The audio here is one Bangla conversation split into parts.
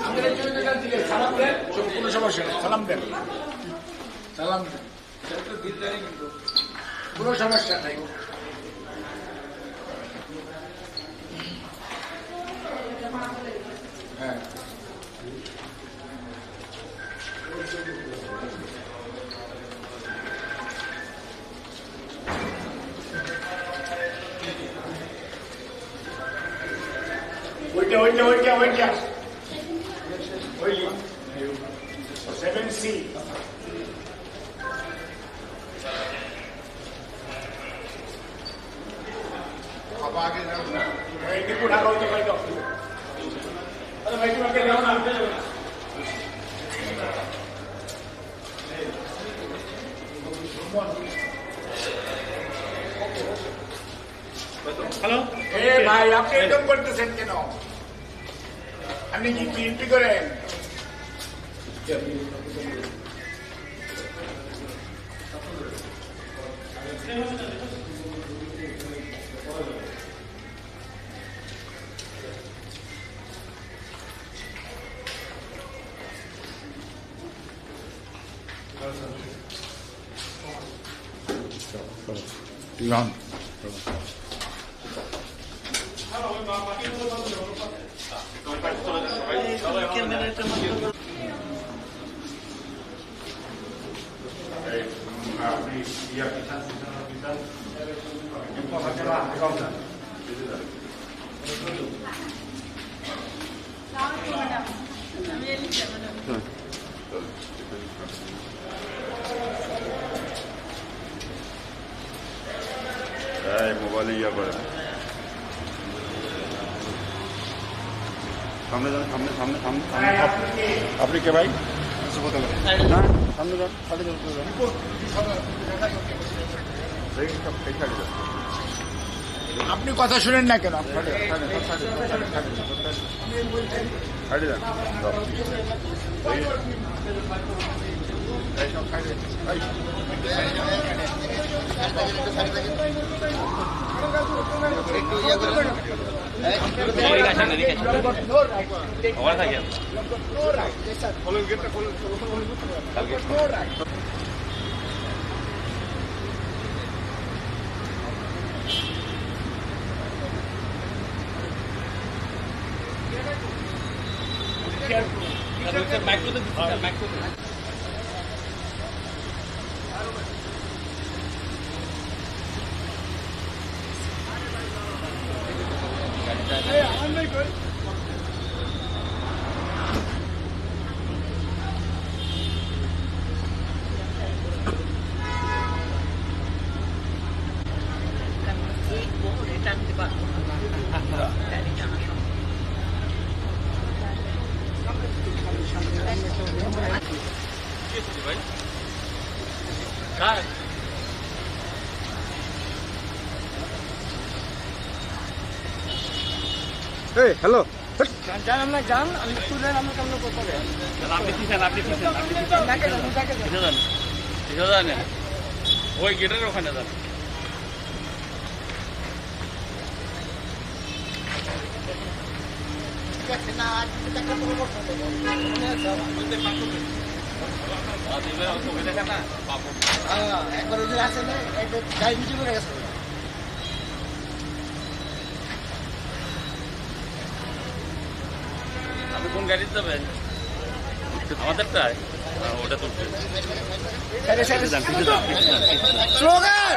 আমাদের একজনের কাছে দিলে সালাম দেন কোনো সমস্যা নেই সালাম দেন। সালাম দেন। কোনো সমস্যা নেই। হ্যাঁ। ওইটা ওইটা ওইটা ওই সেভেন সি এই নিপুণ আরও ওইটা ভাই দাও আরে ভাই তোমাকে দেও না হ্যালো এ ভাই আপনি এরকম করতেছেন কেন আপনি কি বিএনপি করেন? Ivan. এই মোবাইলে ইয়া করে সামনে যান সামনে সামনে সামনে সামনে আপনি কে ভাই না সামনে যান সামনে যান সামনে যান ঠিক থাকে আপনি কথা শুনেন না কেন? ছাড়ে ছাড়ে ছাড়ে No right. No right. এই সব ছাড়ে এই এই বহরে টানতে পারব না গাড়ি টানা সম্ভব এই হ্যালো ওই গেটের ওখানে যান একবার আছে না একটা গাড়ি নিচে করে গেছে আপনি কোন গাড়িতে যাবেন আমাদেরটায় হ্যাঁ, ওটা তুলছে স্লোগান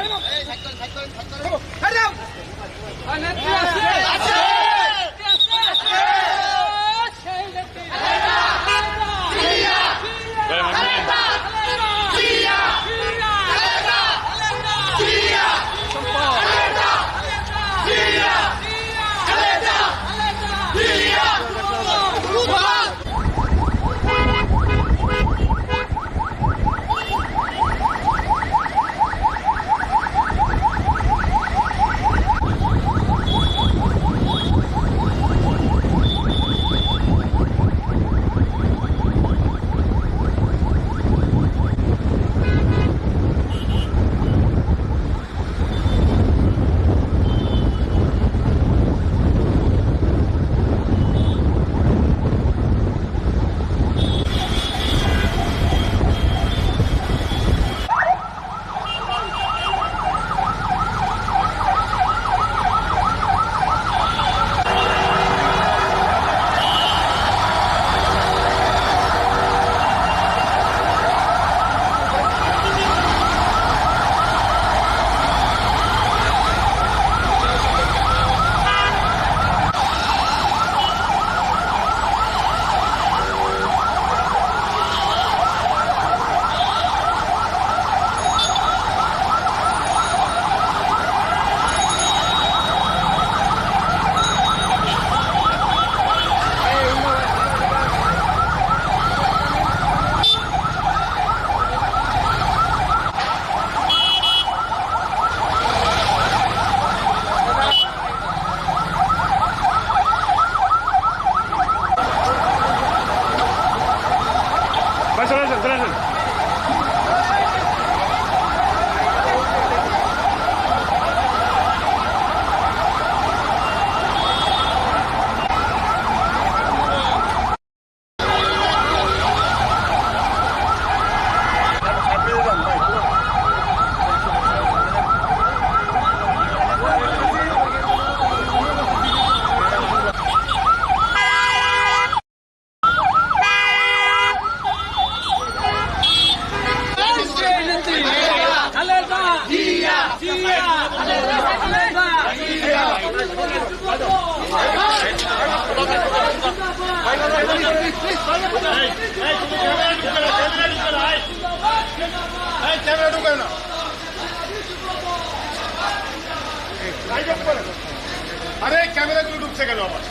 আরে ক্যামেরাগুলো ঢুকছে কেন আমার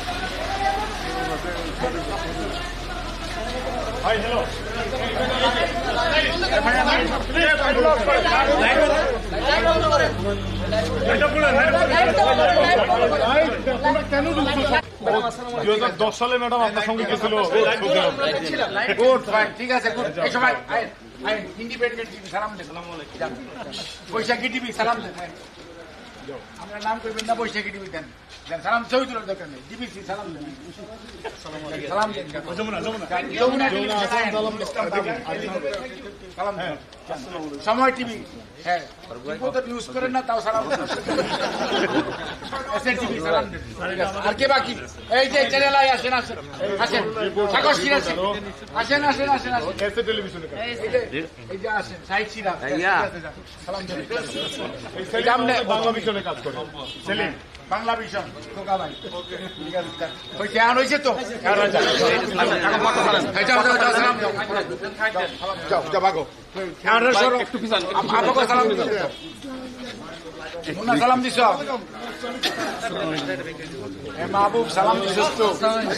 হাই হ্যালো দুই হাজার দশ সালে ম্যাডাম আপনার সঙ্গে গেছিল ঠিক আছে গুড এই সবাই আইন আইন ইন্ডিপেন্ডেন্ট টিভি সালাম টিভি সালাম। আমরা নাম করবেন না বৈশাখী টিভি দেন। দেন সালাম তোলার দরকার নেই। ডিবিসি সালাম দেন। সালাম দেন সালাম দেন। সময় টিভি। হ্যাঁ। ইউজ করেন না তাও সালাম টিভি সালাম দেন। আর কে বাকি? এই যে চ্যানেল আই আসেন আসেন। আসেন। সাগর সিরাজ আসেন আসেন আসেন আসেন। এসে টেলিভিশনে। এই যে এই যে আসেন সাইড সিরাজ। সালাম দেন। এই আমাদের বাংলা মিশনে কাজ করে। সেলিম বাংলা ভীষণ খোকা ভাই ঠিক আছে স্যার। ওই কেমন হয়েছে তো যাও, সালাম মাহবুব তো?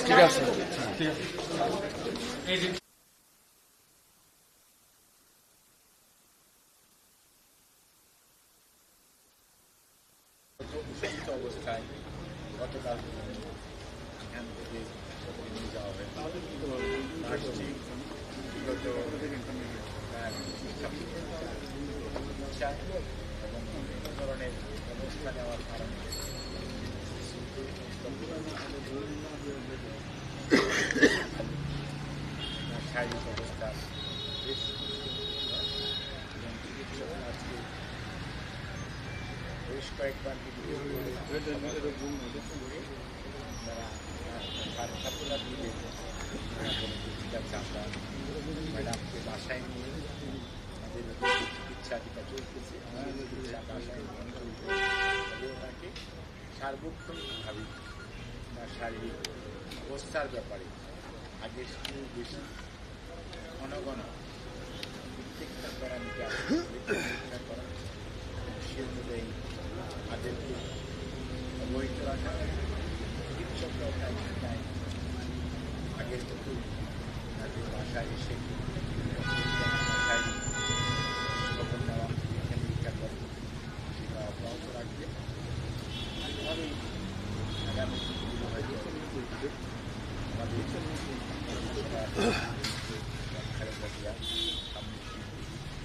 ঠিক আছে। অবস্থায় গতকাল এখান থেকে নিয়ে যাওয়া হয়েছে আসছি বিগত প্রায় ইচ্ছা এবং বিভিন্ন ধরনের ব্যবস্থা নেওয়ার কারণে তার শারীরিক অবস্থা বেশ কয়েকবার দিলে ঠিক আছে আমরা ম্যাডামকে বাসায় নিয়ে চিকিৎসা যেটা চলতেছে চিকিৎসা বাসায় ওনাকে সার্বক্ষণিকভাবে তার শারীরিক অবস্থার ব্যাপারে আগের চেয়েও বেশি ঘন ঘন প্রত্যেকটা প্যারামিটার সে অনুযায়ী তাদেরকে অবহিত রাখা। চিকিৎসকরাও আগের মতো তাদের বাসায় খবর নেওয়া পরীক্ষা নিরীক্ষা করে সেটা অব্যাহত রাখবে এভাবেই আগামী দিনগুলো হয়তো আমাদের খালেদা জিয়া সামনে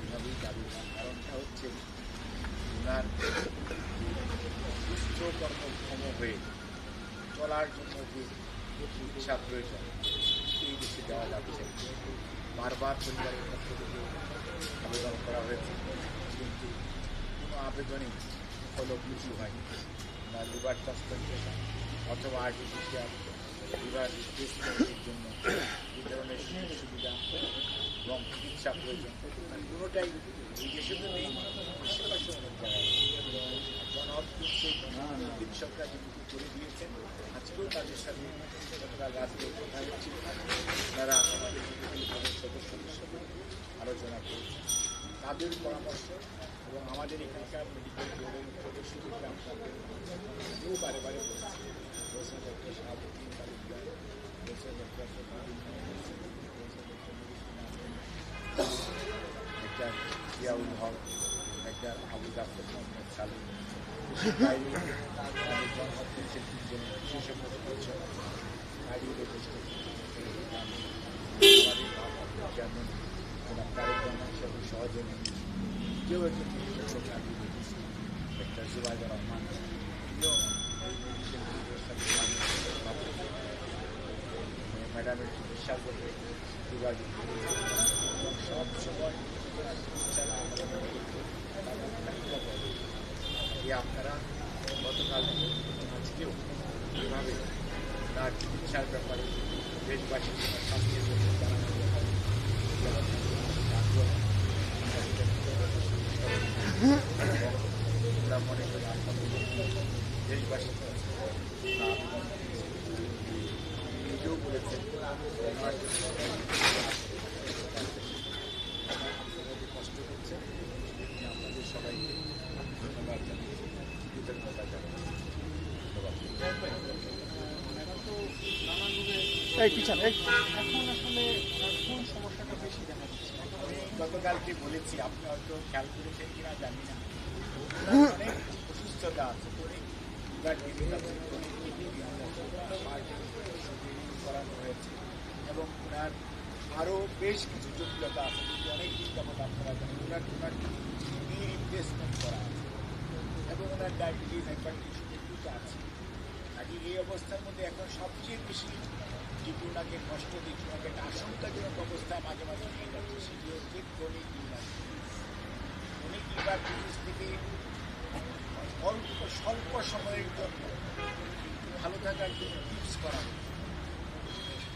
এভাবেই দাবি কারণটা হচ্ছে ওনার সুস্থ কর্মক্ষম হয়ে চলার জন্য যে চিকিৎসা প্রয়োজন এই দেশে দেওয়া যাচ্ছে বারবার পরিবারের পক্ষ থেকে আবেদন করা হয়েছে। কিন্তু কোনো আবেদনই ফলপ্রসূ হয়নি। না লিভার ট্রান্সপ্লান্টেশন অথবা আর্টিফিশিয়াল লিভার রিপ্লেসমেন্টের জন্য এই ধরনের সুযোগ সুবিধা এবং চিকিৎসা প্রয়োজন। আর কোনোটাই এই দেশে তো নেই আশেপাশে অনেক জায়গায় কিন্তু চিকিৎসকরা আজকেও তাদের সাথে তারা আমাদের আলোচনা করেছে তাদের পরামর্শ এবং আমাদের এখানকার মেডিকেল বোর্ডের সদস্যদেরকে কেউ বারে বারে বলেছি বলছেন doctor Shahabuddin Talukdar doctor Haque doctor Abu Jafar Mohammad Salim বিশেষজ্ঞ রয়েছে কার্ডিওলজিস্ট চেয়ারম্যান তারেক রহমান সাহেবের সহযোগী কেউ একজন বিশেষজ্ঞ কার্ডিওলজিস্ট ডাক্তার জুবাইদুর রহমান ম্যাডামের চিকিৎসা করতে যোগাযোগ সব সময় ওনার চিকিৎসা না হলে তারা খানিকটা বলে যে আপনারা গতকাল আজকেও এভাবে তার চিকিৎসার ব্যাপারে দেশবাসীর জন্য স্বাস্থ্যের জন্য জানানোর ব্যাপারে যেমন আগ্রহ সেটা এবং আমরা মনে করি আপনাদের দেশবাসীর কাছে আবেদন নিজেও বলেছেন ওনার কষ্ট হচ্ছে। আপনাদের সবাইকে ধন্যবাদ জানাই কৃতজ্ঞতা জানাই এখন আসলে কোন সমস্যাটা বেশি দেখা যাচ্ছে আমি গতকালকে বলেছি, আপনি হয়তো খেয়াল করেছেন কিনা জানি না। অনেক অসুস্থতা আছে, অনেক করানো হয়েছে। এবং ওনার আরও বেশ কিছু জটিলতা আছে কিন্তু অনেক দিন যাবত আপনারা জানেন। ওনার ওনার কিডনি রিপ্লেসমেন্ট করা আছে এবং ওনার ডায়াবেটিস একবার কিছু এগুলো আছে। কাজে এই অবস্থার মধ্যে এখন সবচেয়ে বেশি যেটি ওনাকে কষ্ট দিচ্ছে ওনাকে একটা আশঙ্কাজনক অবস্থায় মাঝে মাঝে নিয়ে যাচ্ছে, সেটি হচ্ছে chronic liver chronic liver disease থেকে অল্প, স্বল্প সময়ের জন্য ভালো থাকার জন্য টিপস করা হয় টিপস একটা পদ্ধতি যেটার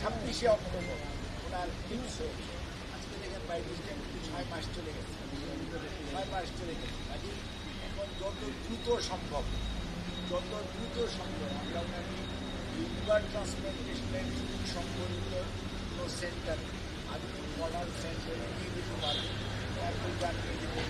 ছাব্বিশে অক্টোবর, ওনার তিনশো আজকে দেখেন বাইশ ছয় মাস চলে গেছে। ছয় মাস চলে গেছে। কাজে এখন যত দ্রুত সম্ভব, যত দ্রুত সম্ভব আমরা ওনাকে লিভার ট্রান্সপ্লান্টেশনের সংবলিত কোনো সেন্টার, আধুনিক মডার্ন সেন্টারে নিয়ে যেতে পারব তারপর গান নিয়ে যেতে